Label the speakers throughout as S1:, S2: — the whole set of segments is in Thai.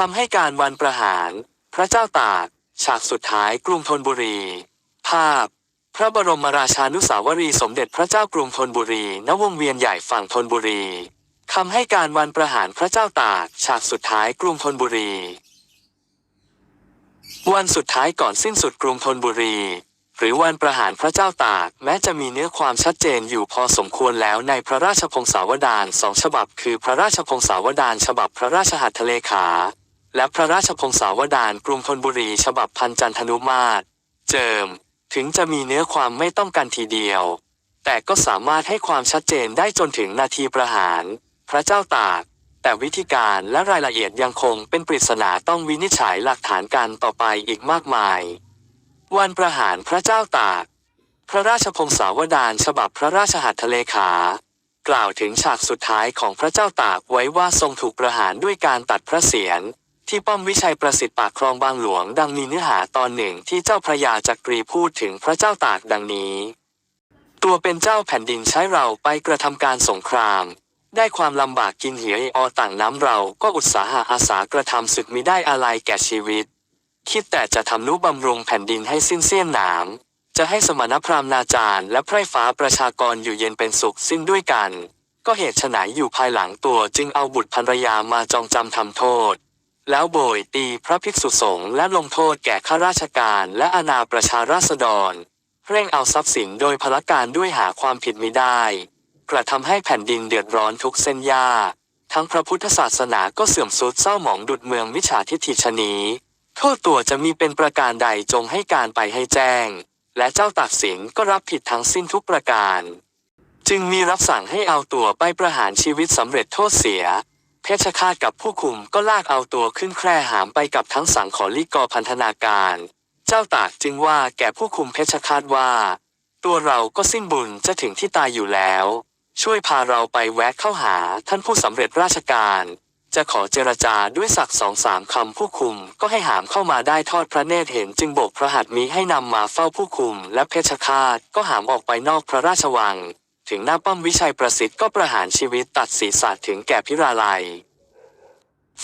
S1: คำให้การวันประหาร พระเจ้าตาก ฉากสุดท้ายกรุงธนบุรี ภาพ พระบรมราชานุสาวรีย์สมเด็จพระเจ้ากรุงธนบุรีณวงเวียนใหญ่ฝั่งธนบุรีคำให้การวันประหารพระเจ้าตาก ฉากสุดท้ายกรุงธนบุรี วันสุดท้ายก่อนสิ้นสุดกรุงธนบุรี หรือวันประหารพระเจ้าตาก แม้จะมีเนื้อความชัดเจนอยู่พอสมควรแล้วในพระราชพงศาวดารสองฉบับ คือพระราชพงศาวดารฉบับพระราชหัตถเลขา และพระราชพงศาวดารกรุงธนบุรีฉบับพันจันทนุมาตร เจิม ถึงจะมีเนื้อความไม่ต้องกันทีเดียว แต่ก็สามารถให้ความชัดเจนได้จนถึงนาทีประหาร พระเจ้าตากแต่วิธีการและรายละเอียดยังคงเป็นปริศนาต้องวินิจฉัยหลักฐานกันต่อไปอีกมากมาย วันประหารพระเจ้าตาก พระราชพงศาวดารฉบับพระราชหัตถเลขา กล่าวถึงฉากสุดท้ายของพระเจ้าตากไว้ว่าทรงถูกประหารด้วยการตัดพระเศียร ที่ป้อมวิชัยประสิทธิ์ปากคลองบางหลวง ดังมีเนื้อหาตอนหนึ่งที่เจ้าพระยาจักรีพูดถึงพระเจ้าตากดังนี้ ตัวเป็นเจ้าแผ่นดินใช้เราไปกระทำการสงคราม ได้ความลำบากกินเหียออต่างน้ำเราก็อุตสาหะอาสากระทำศึกมิได้อะไรแก่ชีวิต คิดแต่จะทำนุบำรุงแผ่นดินให้สิ้นเสี้ยนหนามจะให้สมณพราหมณ์นาจารย์และไพร่ฟ้าประชากรอยู่เย็นเป็นสุขสิ้นด้วยกัน ก็เหตุไฉนอยู่ภายหลังตัวจึงเอาบุตรภรรยามาจองจำทำโทษ แล้วโบยตีพระภิกษุสงฆ์และลงโทษแก่ข้าราชการและอาณาประชาราษฎร เร่งเอาทรัพย์สินโดยพละการด้วยหาความผิดไมิได้ กระทำให้แผ่นดินเดือดร้อนทุกเส้นหญ้าทั้งพระพุทธศาสนาก็เสื่อมทรุดเศร้าหมองดุดเมืองมิจฉาทิฏฐิชนีโทษตัวจะมีเป็นประการใดจงให้การไปให้แจ้ง และเจ้าตากสินก็รับผิดทั้งสิ้นทุกประการ จึงมีรับสั่งให้เอาตัวไปประหารชีวิตสำเร็จโทษเสีย เพชฌฆาตกับผู้คุมก็ลากเอาตัวขึ้นแคร่หามไปกับทั้งสังขอลิกอพันธนาการ เจ้าตากจึงว่าแก่ผู้คุมเพชฌฆาตว่า ตัวเราก็สิ้นบุญจะถึงที่ตายอยู่แล้ว ช่วยพาเราไปแวะเข้าหาท่านผู้สำเร็จราชการ จะขอเจรจาด้วยสักสองสามคำผู้คุมก็ให้หามเข้ามาได้ทอดพระเนตรเห็นจึงโบกพระหัตถ์มิให้นำมาเฝ้าผู้คุมและเพชฌฆาตก็หามออกไปนอกพระราชวัง ถึงหน้าป้อมวิชัยประสิทธิ์ก็ประหารชีวิตตัดศีรษะถึงแก่พิราลัย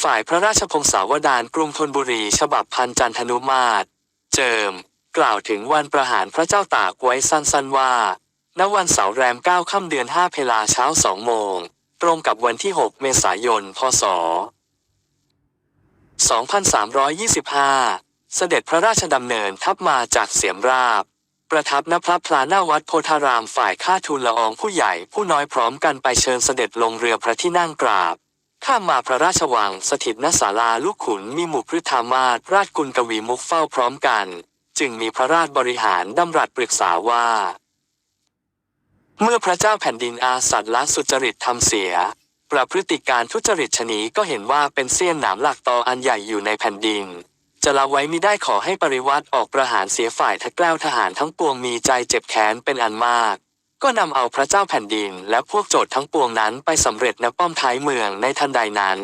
S1: ฝ่ายพระราชพงศาวดารกรุงธนบุรีฉบับพันจันทนุมาตร เจิม กล่าวถึงวันประหารพระเจ้าตากไว้สั้นๆว่า ณวันเสาร์แรมเก้าค่ำเดือนห้าเพลาเช้าสองโมง ตรงกับวันที่ 6 เมษายน พศ 2325 เสด็จพระราชดำเนินทัพมาจากเสียมราบ ประทับณพระพลาหน้าวัดโพธารามฝ่ายข้าทูลละอองผู้ใหญ่ผู้น้อยพร้อมกันไปเชิญเสด็จลงเรือพระที่นั่งกราบ ข้ามมาพระราชวังสถิตณศาลาลูกขุนมีหมู่พฤทธามาศราชกุลกวีมุกเฝ้าพร้อมกัน จึงมีพระราชบริหารดำรัสปรึกษาว่า เมื่อพระเจ้าแผ่นดินอาสัตว์ละสุจริตทำเสีย ประพฤติการทุจริตชนีก็เห็นว่าเป็นเสี้ยนหนามหลักตออันใหญ่อยู่ในแผ่นดิน จะละไว้มิได้ขอให้ปริวัติออกประหารเสียฝ่ายทะแกล้วทหารทั้งปวงมีใจเจ็บแค้นเป็นอันมาก ก็นำเอาพระเจ้าแผ่นดิน และพวกโจทย์ทั้งปวงนั้นไปสำเร็จณป้อมท้ายเมืองในทันใดนั้น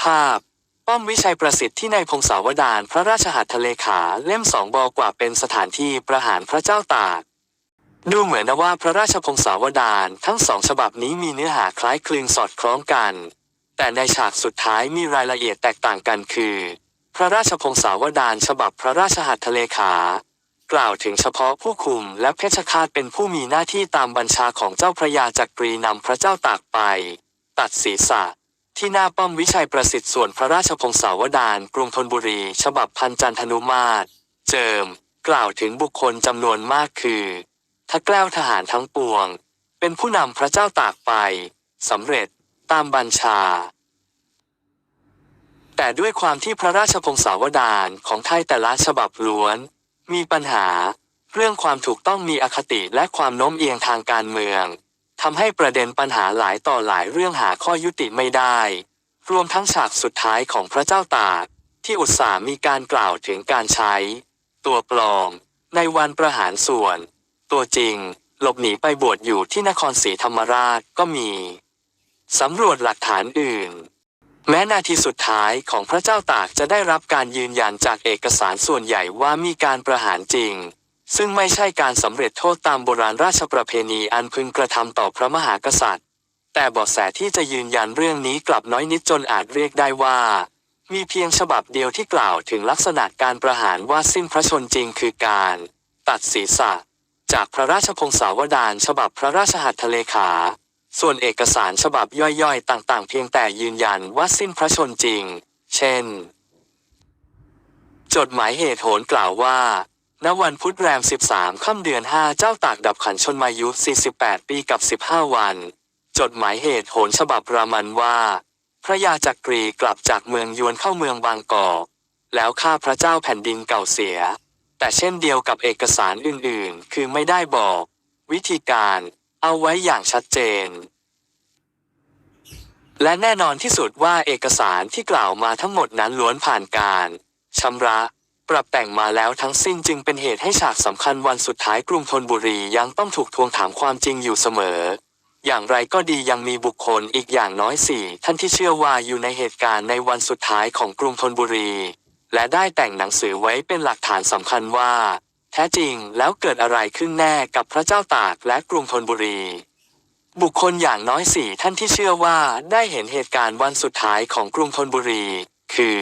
S1: ภาพ ป้อมวิชัยประสิทธิ์ที่ในพงศาวดารพระราชหัตถเลขาเล่มสองบอกว่าเป็นสถานที่ประหารพระเจ้าตากดูเหมือนนะว่าพระราชพงศาวดารทั้งสองฉบับนี้มีเนื้อหาคล้ายคลึงสอดคล้องกัน แต่ในฉากสุดท้ายมีรายละเอียดแตกต่างกันคือ พระราชพงศาวดารฉบับพระราชหัตถเลขา กล่าวถึงเฉพาะผู้คุมและเพชฌฆาตเป็นผู้มีหน้าที่ตามบัญชาของเจ้าพระยาจักรีนำพระเจ้าตากไป ตัดศีรษะ ที่หน้าป้อมวิชัยประสิทธิ์ส่วนพระราชพงศาวดารกรุงธนบุรี ฉบับพันจันทนุมาตร เจิม กล่าวถึงบุคคลจำนวนมากคือทักแกล้วทหารทั้งปวง เป็นผู้นำพระเจ้าตากไปสำเร็จตามบัญชา แต่ด้วยความที่พระราชพงศาวดารของไทยแต่ละฉบับล้วน มีปัญหา เรื่องความถูกต้องมีอคติและความโน้มเอียงทางการเมืองทำให้ประเด็นปัญหาหลายต่อหลายเรื่องหาข้อยุติไม่ได้ รวมทั้งฉากสุดท้ายของพระเจ้าตากที่อุตส่าห์มีการกล่าวถึงการใช้ ตัวปลอม ในวันประหารส่วน ตัวจริง หลบหนีไปบวชอยู่ที่นครศรีธรรมราชก็มีสำรวจหลักฐานอื่น แม้นาทีสุดท้ายของพระเจ้าตากจะได้รับการยืนยันจากเอกสารส่วนใหญ่ว่ามีการประหารจริง ซึ่งไม่ใช่การสำเร็จโทษตามโบราณราชประเพณีอันพึงกระทำต่อพระมหากษัตริย์ แต่บาะแสที่จะยืนยันเรื่องนี้กลับน้อยนิดจนอาจเรียกได้ว่า มีเพียงฉบับเดียวที่กล่าวถึงลักษณะการประหารว่าสิ้นพระชนจริงคือการ ตัดศีรษะ จากพระราชพงศาวดารฉบับพระราชหัตถเลขา ส่วนเอกสารฉบับย่อยๆ ต่างๆ เพียงแต่ยืนยันว่าสิ้นพระชนจริง เช่น จดหมายเหตุโหนกล่าวว่า ณ วันพุธแรม 13 ค่ำเดือน 5 เจ้าตากดับขันชนมายุ 48 ปีกับ 15 วัน จดหมายเหตุโหนฉบับรามันว่า พระยาจักรีกลับจากเมืองยวนเข้าเมืองบางกอกแล้วข้าพระเจ้าแผ่นดินเก่าเสีย แต่เช่นเดียวกับเอกสารอื่นๆ คือไม่ได้บอก วิธีการ เอาไว้อย่างชัดเจน และแน่นอนที่สุดว่าเอกสารที่กล่าวมาทั้งหมดนั้นล้วนผ่านการชำระปรับแต่งมาแล้วทั้งสิ้นจึงเป็นเหตุให้ฉากสำคัญวันสุดท้ายกรุงธนบุรียังต้องถูกทวงถามความจริงอยู่เสมอ อย่างไรก็ดียังมีบุคคลอีกอย่างน้อยสี่ท่านที่เชื่อว่าอยู่ในเหตุการณ์ในวันสุดท้ายของกรุงธนบุรี และได้แต่งหนังสือไว้เป็นหลักฐานสำคัญว่า ท้จริงแล้วเกิดอะไรขึ้นแน่กับพระเจ้าตากและกรุงธนบุรี บุคคลอย่างน้อยสี่ท่านที่เชื่อว่าได้เห็นเหตุการณ์วันสุดท้ายของกรุงธนบุรี คือ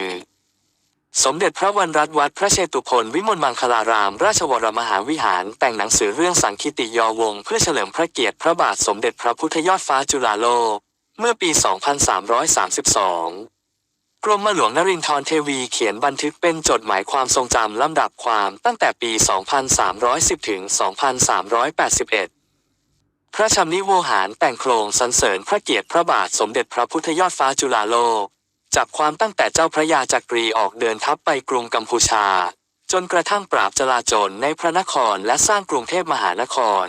S1: สมเด็จพระวรรณรัตนวัดพระเชตุพนวิมลมังคลาราม ราชวรมหาวิหารแต่งหนังสือเรื่องสังคิติยอวง เพื่อเฉลิมพระเกียรติพระบาทสมเด็จพระพุทธยอดฟ้าจุฬาโลก เมื่อปี 2332 กรมหลวงนรินทรเทวีเขียนบันทึกเป็นจดหมายความทรงจำลำดับความตั้งแต่ปี 2310 ถึง 2381 พระชำนิโวหารแต่งโครงสรรเสริญพระเกียรติพระบาทสมเด็จพระพุทธยอดฟ้าจุฬาโลก จับความตั้งแต่เจ้าพระยาจักรีออกเดินทัพไปกรุงกัมพูชา จนกระทั่งปราบจลาจลในพระนครและสร้างกรุงเทพมหานคร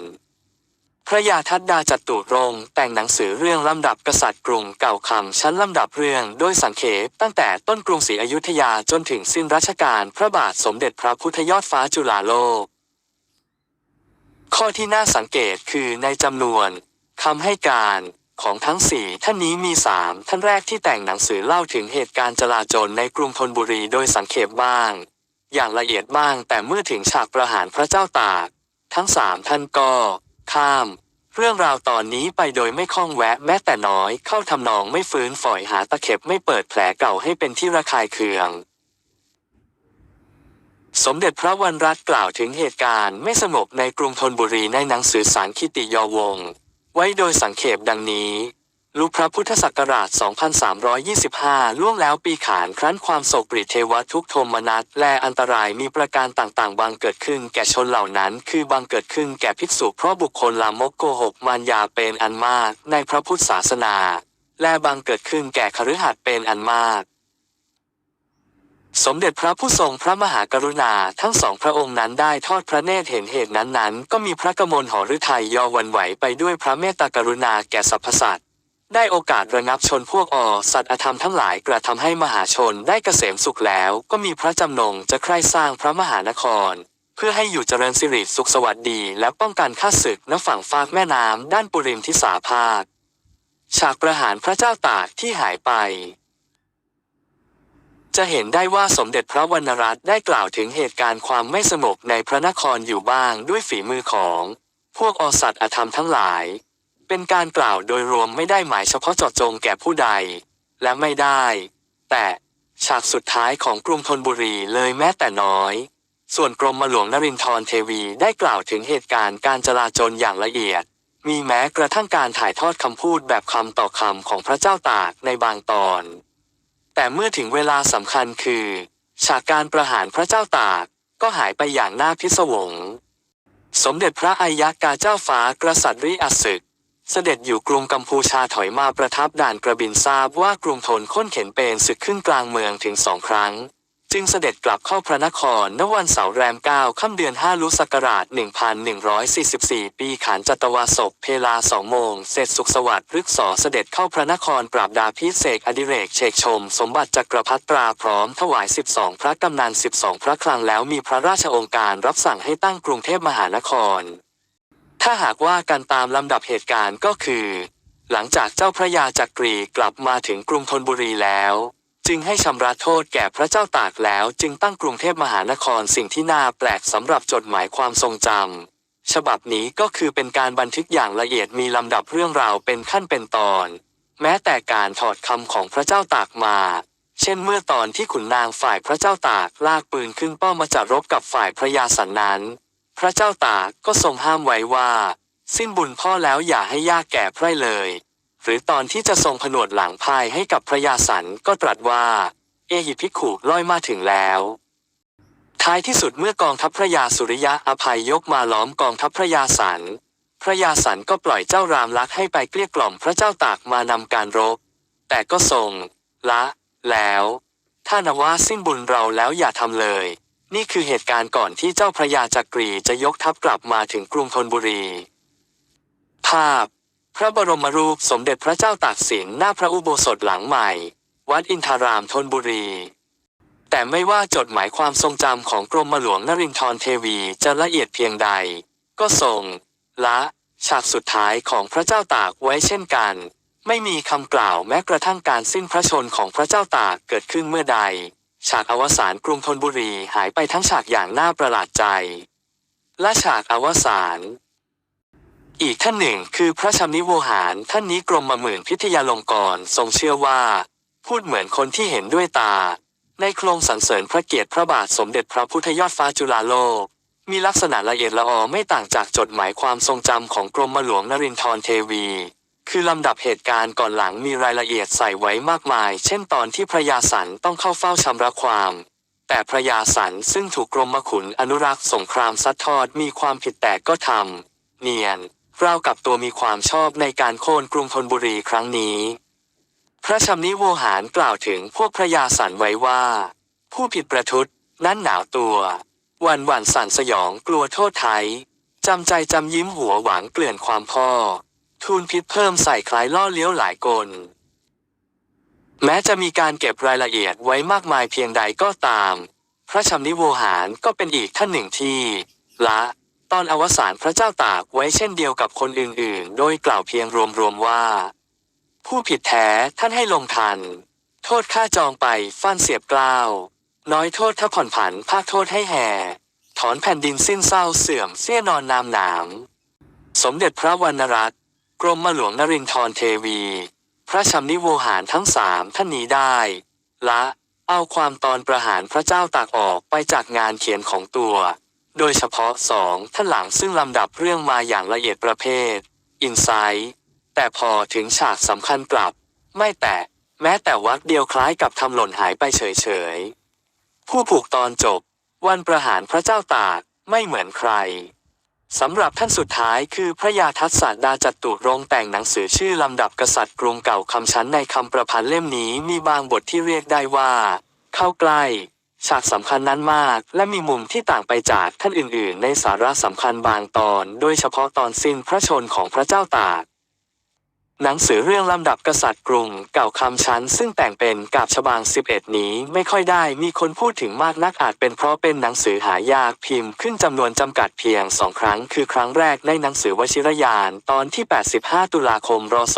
S1: พระยาทัดดาจัตุรงค์แต่งหนังสือเรื่องลำดับกษัตริย์กรุงเก่าคำชั้นลำดับเรื่องโดยสังเขปตั้งแต่ต้นกรุงศรีอยุธยาจนถึงสิ้นรัชกาลพระบาทสมเด็จพระพุทธยอดฟ้าจุฬาโลก ข้อที่น่าสังเกตคือในจำนวนคำให้การของทั้งสี่ท่านนี้มีสามท่านแรกที่แต่งหนังสือเล่าถึงเหตุการณ์จลาจลในกรุงธนบุรีโดยสังเขปบ้าง อย่างละเอียดบ้างแต่เมื่อถึงฉากประหารพระเจ้าตาก ทั้งสามท่านก็ ข้าม เรื่องราวตอนนี้ไปโดยไม่ข้องแวะแม้แต่น้อย เข้าทำนองไม่ฟื้นฝอยหาตะเข็บไม่เปิดแผลเก่าให้เป็นที่ระคายเคือง สมเด็จพระวรรณรัตน์กล่าวถึงเหตุการณ์ไม่สงบในกรุงธนบุรีในหนังสือสารคิติยอวงไว้โดยสังเขปดังนี้ ลุพระพุทธศักราช 2325 ล่วงแล้วปีขานครั้นความโศกปริเทวทุกโทมนัสและอันตรายมีประการต่างๆ บางเกิดขึ้นแก่ชนเหล่านั้น คือบางเกิดขึ้นแก่ภิกษุเพราะบุคคลลามกโกหกมารยาเป็นอันมากในพระพุทธศาสนา และบางเกิดขึ้นแก่คฤหัสถ์เป็นอันมาก สมเด็จพระผู้ทรงพระมหากรุณาทั้งสองพระองค์นั้นได้ทอดพระเนตรเห็นเหตุนั้นๆ ก็มีพระกมลหฤทัยยอวันไหวไปด้วยพระเมตตากรุณาแก่สรรพสัตว ได้โอกาสระงับชนพวกอสัตว์อธรรมทั้งหลายกระทำให้มหาชนได้เกษมสุขแล้ว ก็มีพระจำนงจะใคร่สร้างพระมหานคร เพื่อให้อยู่เจริญสิริสุขสวัสดี และป้องกันข้าศึกณฝั่งฟากแม่น้ำด้านปุริมทิสาภาค ฉากประหารพระเจ้าตากที่หายไป จะเห็นได้ว่าสมเด็จพระวรรณรัตน์ได้กล่าวถึงเหตุการณ์ความไม่สงบในพระนครอยู่บ้างด้วยฝีมือของ พวกอสัตว์อธรรมทั้งหลาย เป็นการกล่าวโดยรวมไม่ได้หมายเฉพาะเจาะจงแก่ผู้ใด และไม่ได้ แต่ฉากสุดท้ายของกรุงธนบุรีเลยแม้แต่น้อย ส่วนกรมหลวงนรินทรเทวีได้กล่าวถึงเหตุการณ์การจลาจลอย่างละเอียด มีแม้กระทั่งการถ่ายทอดคำพูดแบบคำต่อคำของพระเจ้าตากในบางตอน แต่เมื่อถึงเวลาสำคัญคือฉากการประหารพระเจ้าตากก็หายไปอย่างน่าพิศวง สมเด็จพระอัยยกาเจ้าฟ้ากษัตริย์ริอัศึก เสด็จอยู่กรุงกัมพูชาถอยมาประทับด่านกระบินทราบว่ากรุงธนค้นเข็นเป็นศึกขึ้นกลางเมืองถึงสองครั้ง จึงเสด็จกลับเข้าพระนครณวันเสาร์แรมเก้าค่ำเดือนห้าลุศักราช 1144 ปีขานจัตวาศกเพลาสองโมง เสร็จสุขสวัสดิ์พฤกษอเสด็จเข้าพระนครปราบดาพิเศษกอดิเรกเชกชม สมบัติจักรพรรดิตราพร้อมถวาย 12 พระกำนัน 12 พระคลังแล้วมีพระราชองค์การรับสั่งให้ตั้งกรุงเทพมหานคร ถ้าหากว่ากันตามลำดับเหตุการณ์ก็คือ หลังจากเจ้าพระยาจักรีกลับมาถึงกรุงธนบุรีแล้ว จึงให้ชำระโทษแก่พระเจ้าตากแล้วจึงตั้งกรุงเทพมหานครสิ่งที่น่าแปลกสำหรับจดหมายความทรงจำฉบับนี้ก็คือเป็นการบันทึกอย่างละเอียดมีลำดับเรื่องราวเป็นขั้นเป็นตอน แม้แต่การถอดคำของพระเจ้าตากมาเเช่นเมื่อตอนที่ขุนนางฝ่ายพระเจ้าตากลากปืนขึ้นป้อมมาจัดรบกับฝ่ายพระยาสันนั้น พระเจ้าตากก็ทรงห้ามไว้ว่า สิ้นบุญพ่อแล้วอย่าให้ยากแก่ไพร่เลย หรือตอนที่จะทรงผนวดหลังพายให้กับพระยาสันก็ตรัสว่า เอหิพิกขุล่อยมาถึงแล้ว ท้ายที่สุดเมื่อกองทัพพระยาสุริยะอภัยยกมาล้อมกองทัพพระยาสันพระยาสันก็ปล่อยเจ้ารามลักษ์ให้ไปเกลี้ยกล่อมพระเจ้าตากมานำการรบ แต่ก็ทรงละ แล้ว ถ้านว่าสิ้นบุญเราแล้วอย่าทำเลย นี่คือเหตุการณ์ก่อนที่เจ้าพระยาจักรีจะยกทัพกลับมาถึงกรุงธนบุรี ภาพ พระบรมรูปสมเด็จพระเจ้าตากสินหน้าพระอุโบสถหลังใหม่ วัดอินทารามธนบุรี แต่ไม่ว่าจดหมายความทรงจำของกรมหลวงนรินทรเทวีจะละเอียดเพียงใด ก็ทรง ละฉากสุดท้ายของพระเจ้าตากไว้เช่นกัน ไม่มีคำกล่าวแม้กระทั่งการสิ้นพระชนของพระเจ้าตากเกิดขึ้นเมื่อใด ฉากอวสานกรุงธนบุรีหายไปทั้งฉากอย่างน่าประหลาดใจ และฉากอวสานอีกท่านหนึ่งคือพระชำนิโวหารท่านนี้กรมมาหมื่นพิทยาลงกรทรงเชื่อว่า พูดเหมือนคนที่เห็นด้วยตา ในโครงสรรเสริญพระเกียรติพระบาทสมเด็จพระพุทธยอดฟ้าจุฬาโลก มีลักษณะละเอียดละออไม่ต่างจากจดหมายความทรงจำของกรมหลวงนรินทรเทวี คือลำดับเหตุการณ์ก่อนหลังมีรายละเอียดใส่ไว้มากมาย เช่นตอนที่พระยาสันต้องเข้าเฝ้าชำระความ แต่พระยาสันซึ่งถูกกรมขุนอนุรักษ์สงครามซัดทอดมีความผิดแต่ก็ทำเนียนราวกับตัวมีความชอบในการโค่นกรุงธนบุรีครั้งนี้ พระชำนิโวหารกล่าวถึงพวกพระยาสันไว้ว่า ผู้ผิดประทุษนั้นหนาวตัว วันวันสันสยองกลัวโทษไทยจำใจจำยิ้มหัวหวังเกลื่อนความพ่อ ทูลพิษเพิ่มใส่คล้ายล่อเลี้ยวหลายกล แม้จะมีการเก็บรายละเอียดไว้มากมายเพียงใดก็ตาม พระชำนิโวหารก็เป็นอีกท่านหนึ่งที่ ละ ตอนอวสานพระเจ้าตากไว้เช่นเดียวกับคนอื่นๆ โดยกล่าวเพียงรวมๆว่า ผู้ผิดแท้ท่านให้ลงทัน โทษค่าจองไปฟันเสียบกล้าว น้อยโทษถ้าผ่อนผันภาคโทษให้แห่ถอนแผ่นดินสิ้นเศร้าเสื่อมเสี้ยนอนนามหนาม สมเด็จพระวรรณรัตน์ กรมหลวงนรินทรเทวี พระชำนิโวหารทั้งสามท่านนี้ได้ ละ เอาความตอนประหารพระเจ้าตากออกไปจากงานเขียนของตัว โดยเฉพาะสองท่านหลังซึ่งลำดับเรื่องมาอย่างละเอียดประเภท อินไซต์แต่พอถึงฉากสำคัญกลับ ไม่แตะแม้แต่วักเดียวคล้ายกับทำหล่นหายไปเฉยๆ ผู้ผูกตอนจบ วันประหารพระเจ้าตากไม่เหมือนใคร สำหรับท่านสุดท้ายคือพระยาทัศดาจัตุรงแต่งหนังสือชื่อลำดับกษัตริย์กรุงเก่าคำชั้นในคำประพันธ์เล่มนี้มีบางบทที่เรียกได้ว่า เข้าใกล้ ฉากสำคัญนั้นมาก และมีมุมที่ต่างไปจากท่านอื่นๆ ในสาระสำคัญบางตอน โดยเฉพาะตอนสิ้นพระชนของพระเจ้าตาก หนังสือเรื่องลำดับกษัตริย์กรุงเก่าคำชั้น ซึ่งแต่งเป็นกาบฉบาง 11 นี้ไม่ค่อยได้มีคนพูดถึงมากนักอาจเป็นเพราะเป็นหนังสือหายากพิมพ์ขึ้นจำนวนจำกัดเพียงสองครั้ง คือครั้งแรกในหนังสือวชิรยานตอนที่ 85 ตุลาคมรศ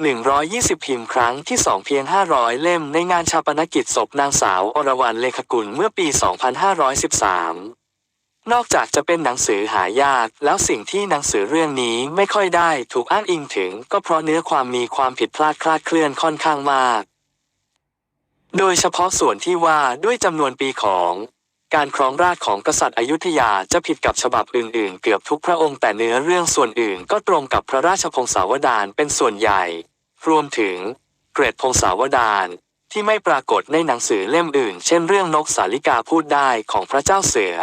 S1: 120 พิมพ์ครั้งที่ 2 เพียง 500 เล่มในงานชาปนกิจศพนางสาวอรวรรณเลขกุลเมื่อปี 2513 นอกจากจะเป็นหนังสือหายาก แล้วสิ่งที่หนังสือเรื่องนี้ไม่ค่อยได้ถูกอ้างอิงถึง ก็เพราะเนื้อความมีความผิดพลาดคลาดเคลื่อนค่อนข้างมาก โดยเฉพาะส่วนที่ว่าด้วยจำนวนปีของการครองราชของกษัตริย์อยุธยาจะผิดกับฉบับอื่น ๆ เกือบทุกพระองค์แต่เนื้อเรื่องส่วนอื่นก็ตรงกับพระราชพงศาวดารเป็นส่วนใหญ่ รวมถึง เกรดพงศาวดารที่ไม่ปรากฏในหนังสือเล่มอื่น เช่นเรื่องนกสาลิกาพูดได้ของพระเจ้าเสือ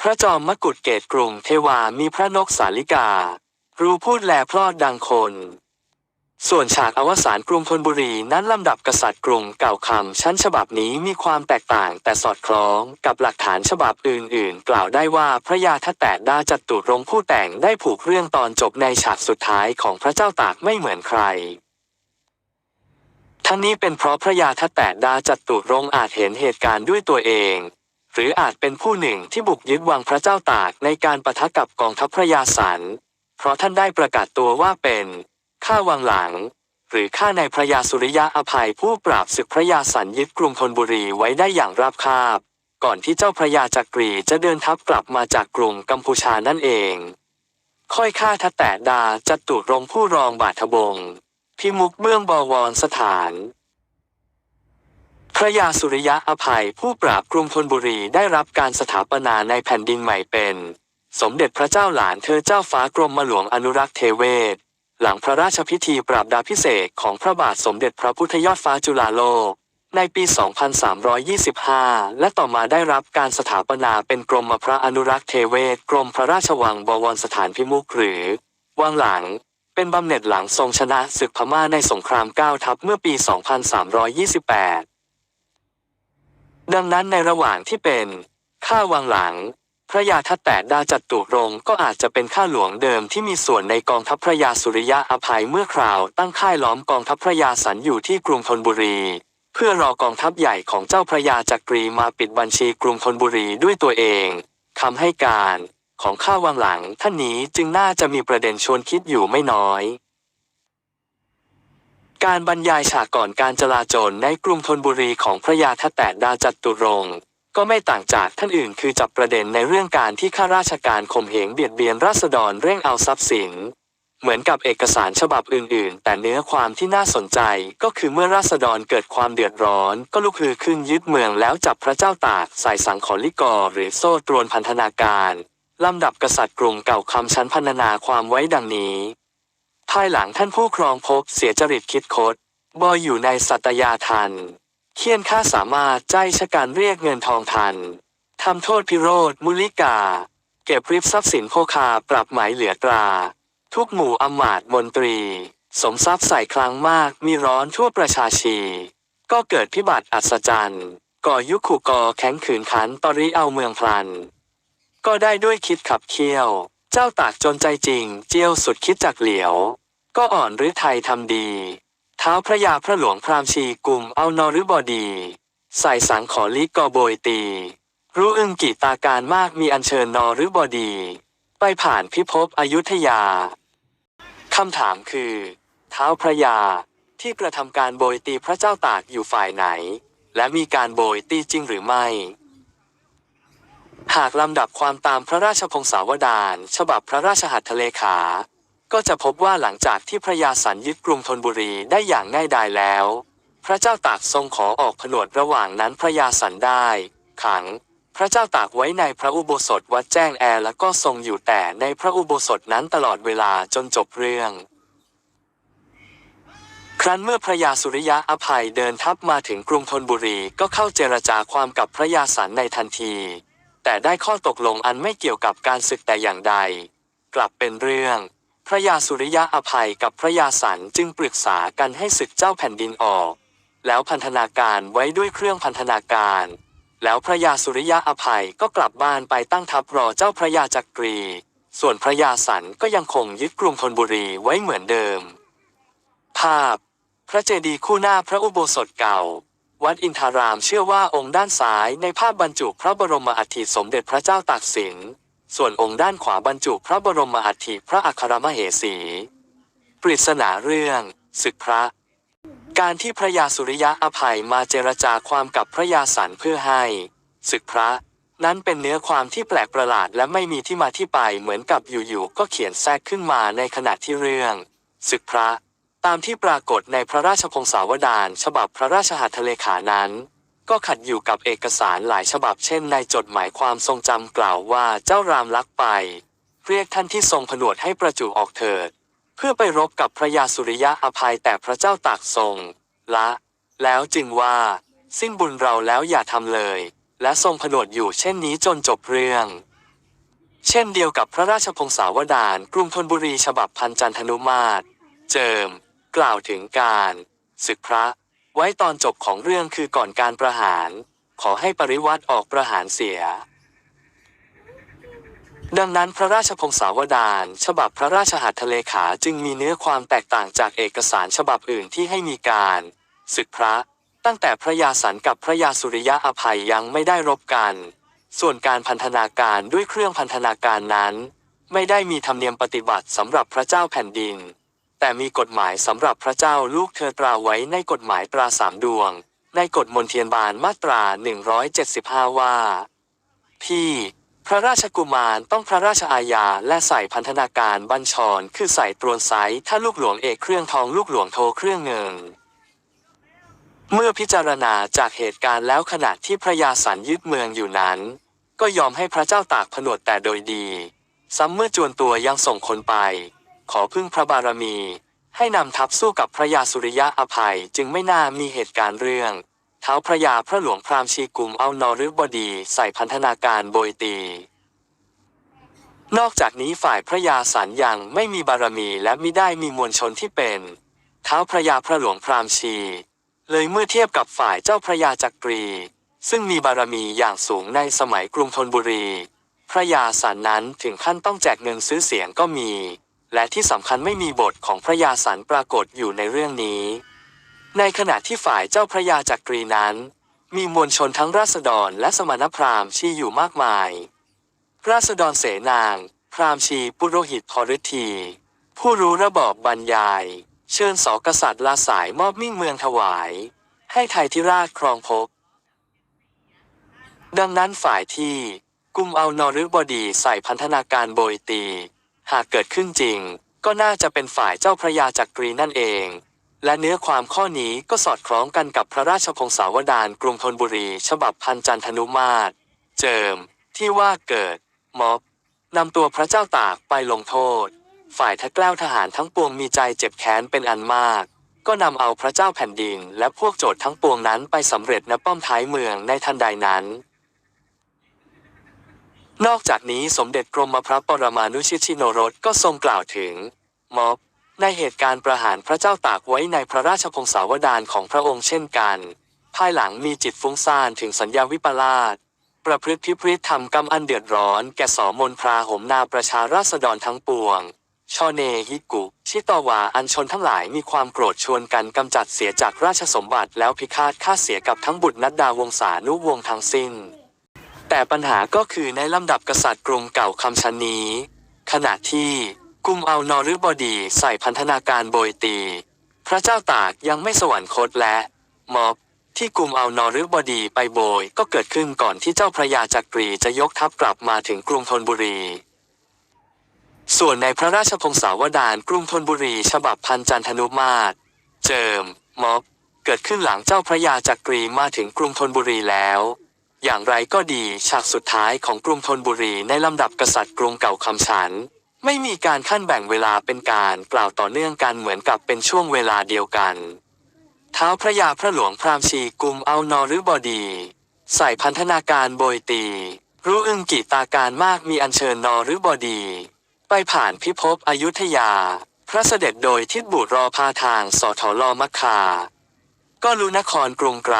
S1: พระจอมมกุฎเกตกรุงเทวามีพระนกสาลิกา รู้พูดแลพลอดดังคน ส่วนฉากอวสานกรุงธนบุรีนั้นลำดับกษัตริย์กรุงเก่าคำชั้นฉบับนี้มีความแตกต่างแต่สอดคล้องกับหลักฐานฉบับอื่นๆ กล่าวได้ว่าพระยาทัตแตดาจัตุรงผู้แต่งได้ผูกเรื่องตอนจบในฉากสุดท้ายของพระเจ้าตากไม่เหมือนใครทั้งนี้เป็นเพราะพระยาทัตแตดาจัตุรงอาจเห็นเหตุการณ์ด้วยตัวเอง หรืออาจเป็นผู้หนึ่งที่บุกยึดวังพระเจ้าตากในการประทะกับกองทัพพระยาสัน เพราะท่านได้ประกาศตัวว่าเป็นข้าวังหลัง หรือข้าในพระยาสุริยะอภัยผู้ปราบศึกพระยาสันยึดกรุงธนบุรีไว้ได้อย่างราบคาบ ก่อนที่เจ้าพระยาจักรีจะเดินทัพกลับมาจากกรุงกัมพูชานั่นเอง ค่อยฆ่าทัตแตดาจัตุรงผู้รองบาทบงพิมุกเบื้องบวรสถาน พระยาสุริยะอภัยผู้ปราบกรุงธนบุรีได้รับการสถาปนาในแผ่นดินใหม่เป็น สมเด็จพระเจ้าหลานเธอเจ้าฟ้ากรมหลวงอนุรักษ์เทเวศ หลังพระราชพิธีปราบดาพิเศษของพระบาทสมเด็จพระพุทธยอดฟ้าจุฬาโลก ในปี 2325 และต่อมาได้รับการสถาปนาเป็นกรมพระอนุรักษ์เทเวศกรมพระราชวังบวรสถานพิมุขหรือ วังหลังเป็นบำเหน็จหลังทรงชนะศึกพม่าในสงครามเก้าทัพเมื่อปี 2328 ดังนั้นในระหว่างที่เป็นข้าวังหลัง พระยาทัตแตดาจัตุรงก็อาจจะเป็นข้าหลวงเดิมที่มีส่วนในกองทัพพระยาสุริยะอภัยเมื่อคราว ตั้งค่ายล้อมกองทัพพระยาสันอยู่ที่กรุงธนบุรี เพื่อรอกองทัพใหญ่ของเจ้าพระยาจักรีมาปิดบัญชีกรุงธนบุรีด้วยตัวเองคำให้การของข้าวังหลังท่านนี้จึงน่าจะมีประเด็นชวนคิดอยู่ไม่น้อย การบรรยายฉากก่อนการจลาจลในกรุงธนบุรีของพระยาทัตแตดาจัตุรงค์ก็ไม่ต่างจากท่านอื่นคือจับประเด็นในเรื่องการที่ข้าราชการข่มเหงเบียดเบียนราษฎรเร่งเอาทรัพย์สิน เหมือนกับเอกสารฉบับอื่น ๆ แต่เนื้อความที่น่าสนใจก็คือเมื่อราษฎรเกิดความเดือดร้อน ก็ลุกฮือขึ้นยึดเมืองแล้วจับพระเจ้าตากใส่สังขอลิกอหรือโซ่ตรวนพันธนาการลำดับกษัตริย์กรุงเก่าคำชั้นพันนาความไว้ดังนี้ ภายหลังท่านผู้ครองพบเสียจริตคิดคดบอยอยู่ในสัตยาทัน เคียนข้าสามารถใจชะการเรียกเงินทองทัน ทำโทษพิโรธมุลิกา เก็บริบทรัพย์สินโภคาปรับหมายเหลือตรา ทุกหมู่อมาตมนตรี สมทรัพย์ใส่คลังมากมีร้อนทั่วประชาชี ก็เกิดพิบัติอัศจรรย์ ก่อยุคขู่กอแข็งขืนขันตอริเอาเมืองพลัน ก็ได้ด้วยคิดขับเคี่ยว เจ้าตากจนใจจริง เจียวสุดคิดจากเหลียว ก็อ่อนหรือไทยทำดี เท้าพระยาพระหลวงพรามชีกลุ่มเอานอรุบอดี ใส่สังขอลิกอโบยตี รู้อึงกิตาการมากมีอัญเชิญนอรุบอดี ไปผ่านพิภพอยุธยาคำถามคือ เท้าพระยาที่กระทำการโบยตีพระเจ้าตากอยู่ฝ่ายไหน และมีการโบยตีจริงหรือไม่ หากลำดับความตามพระราชพงศาวดารฉบับพระราชหัตถเลขา ก็จะพบว่าหลังจากที่พระยาสันยึดกรุงธนบุรีได้อย่างง่ายดายแล้ว พระเจ้าตากทรงขอออกผนวดระหว่างนั้นพระยาสันได้ ขัง พระเจ้าตากไว้ในพระอุโบสถวัดแจ้งแอร์และก็ทรงอยู่แต่ในพระอุโบสถนั้นตลอดเวลาจนจบเรื่องครั้นเมื่อพระยาสุริยะอภัยเดินทัพมาถึงกรุงธนบุรีก็เข้าเจรจาความกับพระยาสันในทันที แต่ได้ข้อตกลงอันไม่เกี่ยวกับการศึกแต่อย่างใด กลับเป็นเรื่อง พระยาสุริยะอภัยกับพระยาสันจึงปรึกษากันให้ศึกเจ้าแผ่นดินออก แล้วพันธนาการไว้ด้วยเครื่องพันธนาการ แล้วพระยาสุริยะอภัยก็กลับบ้านไปตั้งทัพรอเจ้าพระยาจักรี ส่วนพระยาสันก็ยังคงยึดกรุงธนบุรีไว้เหมือนเดิม ภาพ พระเจดีย์คู่หน้าพระอุโบสถเก่า วัดอินทารามเชื่อว่าองค์ด้านซ้ายในภาพบรรจุพระบรมอัฐิสมเด็จพระเจ้าตากสิน ส่วนองค์ด้านขวาบรรจุพระบรมอัฐิพระอัครมเหสี ปริศนาเรื่อง ศึกพระ การที่พระยาสุริยะอภัยมาเจรจาความกับพระยาสันเพื่อให้ ศึกพระ นั้นเป็นเนื้อความที่แปลกประหลาดและไม่มีที่มาที่ไปเหมือนกับอยู่ๆก็เขียนแทรกขึ้นมาในขณะที่เรื่อง ศึกพระ ตามที่ปรากฏในพระราชพงศาวดารฉบับพระราชหัตถเลขานั้น ก็ขัดอยู่กับเอกสารหลายฉบับเช่นในจดหมายความทรงจำกล่าวว่าเจ้ารามลักไป เรียกท่านที่ทรงผนวดให้ประจุออกเถิด เพื่อไปรบกับพระยาสุริยะอภัยแต่พระเจ้าตากทรง ละ แล้วจึงว่า สิ้นบุญเราแล้วอย่าทำเลย และทรงผนวดอยู่เช่นนี้จนจบเรื่องเช่นเดียวกับพระราชพงศาวดารกรุงธนบุรีฉบับพันจันทนุมาตร เจิม กล่าวถึงการศึกพระ ไว้ตอนจบของเรื่องคือก่อนการประหาร ขอให้ปริวัติออกประหารเสีย ดังนั้นพระราชพงศาวดารฉบับพระราชหัตถเลขาจึงมีเนื้อความแตกต่างจากเอกสารฉบับอื่นที่ให้มีการศึกพระตั้งแต่พระยาสันกับพระยาสุริยะอภัยยังไม่ได้รบกัน ส่วนการพันธนาการด้วยเครื่องพันธนาการนั้น ไม่ได้มีธรรมเนียมปฏิบัติสำหรับพระเจ้าแผ่นดิน แต่มีกฎหมายสำหรับพระเจ้าลูกเธอตราไว้ในกฎหมายตราสามดวง ในกฎมนเทียนบานมาตรา 175 ว่า พี่ พระราชกุมารต้องพระราชอาญาและใส่พันธนาการบัญชร คือใส่ตรวนไซถ้าลูกหลวงเอกเครื่องทองลูกหลวงโทเครื่องเงินเมื่อพิจารณาจากเหตุการณ์แล้วขณะที่พระยาสันยึดเมืองอยู่นั้น ก็ยอมให้พระเจ้าตากผนวดแต่โดยดีซ้ำเมื่อจวนตัวยังส่งคนไป ขอพึ่งพระบารมี ให้นำทัพสู้กับพระยาสุริยะอภัยจึงไม่น่ามีเหตุการณ์เรื่อง เท้าพระยาพระหลวงพราหมณ์ชีกุมเอานอรึบดีใส่พันธนาการโบยตีนอกจากนี้ฝ่ายพระยาสันยังไม่มีบารมีและมิได้มีมวลชนที่เป็นเท้าพระยาพระหลวงพราหมณ์ชี เลยเมื่อเทียบกับฝ่ายเจ้าพระยาจักรี ซึ่งมีบารมีอย่างสูงในสมัยกรุงธนบุรี พระยาสันนั้นถึงขั้นต้องแจกเงินซื้อเสียงก็มี และที่สำคัญไม่มีบทของพระยาสันปรากฏอยู่ในเรื่องนี้ ในขณะที่ฝ่ายเจ้าพระยาจักรีนั้น มีมวลชนทั้งราษฎรและสมณพราหมณ์ที่อยู่มากมาย ราษฎรเสนาง พราหมณ์ชีปุโรหิตพฤทีผู้รู้ระบอบบรรยาย เชิญสอกษัตริย์ลาสายมอบมิ่งเมืองถวาย ให้ไทยทิราชครองภพดังนั้นฝ่ายที่กุมเอานอรึบดีใส่พันธนาการโบยตี หากเกิดขึ้นจริง ก็น่าจะเป็นฝ่ายเจ้าพระยาจักรีนั่นเอง และเนื้อความข้อนี้ก็สอดคล้องกันกับพระราชพงศาวดารกรุงธนบุรี ฉบับพันจันทนุมาตร เจิม ที่ว่าเกิด ม็อบนำตัวพระเจ้าตากไปลงโทษ ฝ่ายทักแกล้วทหารทั้งปวงมีใจเจ็บแค้นเป็นอันมากก็นำเอาพระเจ้าแผ่นดิน และพวกโจทย์ทั้งปวงนั้นไปสำเร็จณป้อมท้ายเมืองในทันใดนั้น นอกจากนี้สมเด็จกรมพระปรมานุชิตชิโนรสก็ทรงกล่าวถึง ม็อบในเหตุการณ์ประหารพระเจ้าตากไว้ในพระราชพงศาวดารของพระองค์เช่นกัน ภายหลังมีจิตฟุ้งซ่านถึงสัญญาวิปลาสประพฤติพิพฤติทำกรรมอันเดือดร้อนแก่สอมนพราหมนาประชาราษฎรทั้งปวง ชอเนฮิกุ ชิตวาอันชนทั้งหลายมีความโกรธชวนกันกำจัดเสียจากราชสมบัติแล้วพิฆาตฆ่าเสียกับทั้งบุตรนัดดาวงศานุวงศ์ทั้งสิ้น แต่ปัญหาก็คือในลำดับกษัตริย์กรุงเก่าคำชันนี้ขณะที่กุมเอานอรึบดีใส่พันธนาการโบยตี พระเจ้าตากยังไม่สวรรคตและ มอบที่กุมเอานอรึบดีไปโบยก็เกิดขึ้นก่อนที่เจ้าพระยาจักรีจะยกทัพกลับมาถึงกรุงธนบุรี ส่วนในพระราชพงศาวดารกรุงธนบุรี ฉบับพันจันทนุมาตร เจิม มอบ เกิดขึ้นหลังเจ้าพระยาจักรีมาถึงกรุงธนบุรีแล้ว อย่างไรก็ดีฉากสุดท้ายของกรุงธนบุรีในลำดับกษัตริย์กรุงเก่าคำฉัน ไม่มีการขั้นแบ่งเวลาเป็นการกล่าวต่อเนื่องกันเหมือนกับเป็นช่วงเวลาเดียวกันเท้าพระยาพระหลวงพราหมณ์ชีกุมเอานอรึบอดี ใส่พันธนาการโบยตี รู้อึงกิตาการมากมีอัญเชิญนอรึบอดี ไปผ่านพิภพอยุธยา พระเสด็จโดยทิศบุตรรอพาทางสอทอลอมัคคา ก็รู้นครกรุงไกร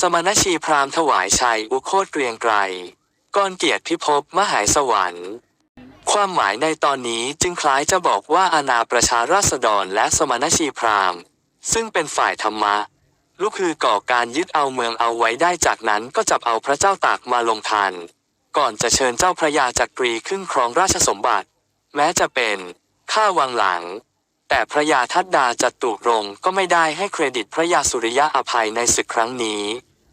S1: สมณชีพราหมณ์ถวายชัยอุโคตเกรียงไกรก่อนเกียรติพิภพมหายสวรรค์ ความหมายในตอนนี้จึงคล้ายจะบอกว่าอาณาประชาราษฎรและสมณชีพราหมณ์ ซึ่งเป็นฝ่ายธรรมะลูกคือก่อการยึดเอาเมืองเอาไว้ได้จากนั้นก็จับเอาพระเจ้าตากมาลงทัน ก่อนจะเชิญเจ้าพระยาจักรีขึ้นครองราชสมบัติ แม้จะเป็นข้าวังหลัง แต่พระยาทัดดาจัตุรงก็ไม่ได้ให้เครดิตพระยาสุริยะอภัยในศึกครั้งนี้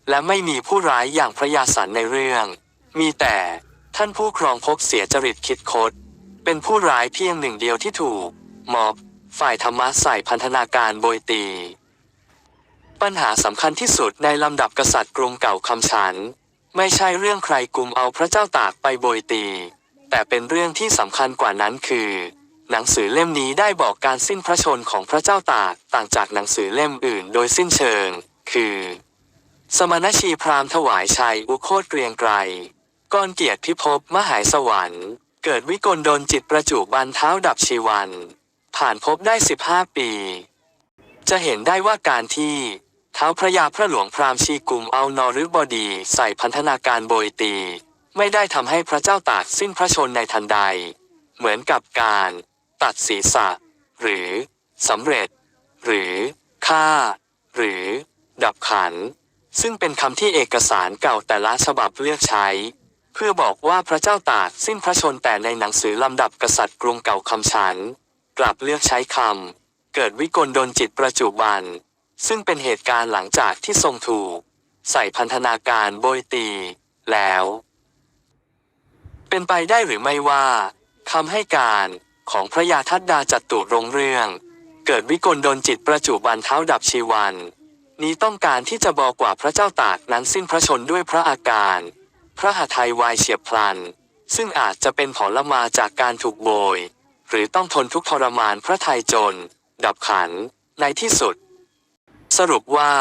S1: และไม่มีผู้ร้ายอย่างพระยาสันในเรื่อง มีแต่ท่านผู้ครองพกเสียจริตคิดคด เป็นผู้ร้ายเพียงหนึ่งเดียวที่ถูกมอบฝ่ายธรรมะใส่พันธนาการโบยตี ปัญหาสำคัญที่สุดในลำดับกษัตริย์กรุงเก่าคำฉัน ไม่ใช่เรื่องใครกลุ่มเอาพระเจ้าตากไปโบยตี แต่เป็นเรื่องที่สำคัญกว่านั้นคือ หนังสือเล่มนี้ได้บอกการสิ้นพระชนของพระเจ้าตากต่างจากหนังสือเล่มอื่นโดยสิ้นเชิง คือ สมณชีพราหมณ์ถวายชัยอุโคตเกรียงไกรก่อนเกียรติพิภพมหายสวรรค์ เกิดวิกลโดนจิตประจุบันเท้าดับชีวัน ผ่านพบได้ 15 ปี จะเห็นได้ว่าการที่เท้าพระยาพระหลวงพราหมณ์ชีกุมเอานอรึบดีใส่พันธนาการโบยตี ไม่ได้ทำให้พระเจ้าตากสิ้นพระชนในทันใด เหมือนกับการ ตัดศีรษะ หรือสำเร็จ หรือฆ่า หรือ ดับขัน ซึ่งเป็นคำที่เอกสารเก่าแต่ละฉบับเลือกใช้ เพื่อบอกว่าพระเจ้าตากสิ้นพระชนแต่ในหนังสือลำดับกษัตริย์กรุงเก่าคำฉัน กลับเลือกใช้คำ เกิดวิกลโดนจิตประจุบัน ซึ่งเป็นเหตุการณ์หลังจากที่ทรงถูก ใส่พันธนาการโบยตี แล้ว เป็นไปได้หรือไม่ว่าคำให้การ ของพระยาทัดดาจัตุรงเรื่อง เกิดวิกลโดนจิตประจุบันเท้าดับชีวัน นี้ต้องการที่จะบอกว่าพระเจ้าตากนั้นสิ้นพระชนด้วยพระอาการ พระหทัยวายเฉียบพลัน ซึ่งอาจจะเป็นผลมาจากการถูกโบย หรือต้องทนทุกข์ทรมานพระไทยจน ดับขันในที่สุด สรุปว่า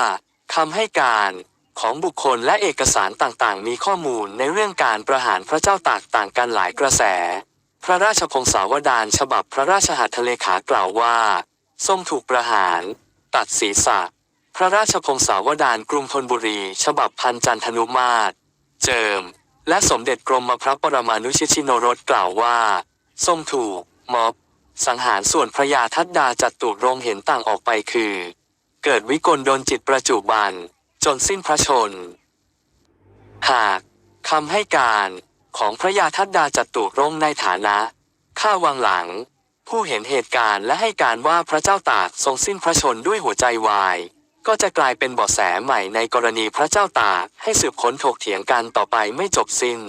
S1: คำให้การของบุคคลและเอกสารต่างๆ มีข้อมูลในเรื่องการประหารพระเจ้าตากต่างกันหลายกระแส พระราชพงศาวดารฉบับพระราชหัตถเลขากล่าวว่าทรงถูกประหาร ตัดศีรษะ พระราชพงศาวดารกรุงธนบุรี ฉบับพันจันทนุมาตร เจิม และสมเด็จกรมพระปรมานุชิชิโนรสกล่าวว่าทรงถูก ม็อบ สังหารส่วนพระยาทัดดาจัดตุรงเห็นต่างออกไปคือ เกิดวิกลโดนจิตประจุบัน จนสิ้นพระชน หากคำให้การ ของพระยาทัดดาจัตุรงในฐานะ ข้าวังหลัง ผู้เห็นเหตุการณ์และให้การว่าพระเจ้าตากทรงสิ้นพระชนด้วยหัวใจวาย ก็จะกลายเป็นเบาะแสใหม่ในกรณีพระเจ้าตากให้สืบค้นถกเถียงกันต่อไปไม่จบสิ้น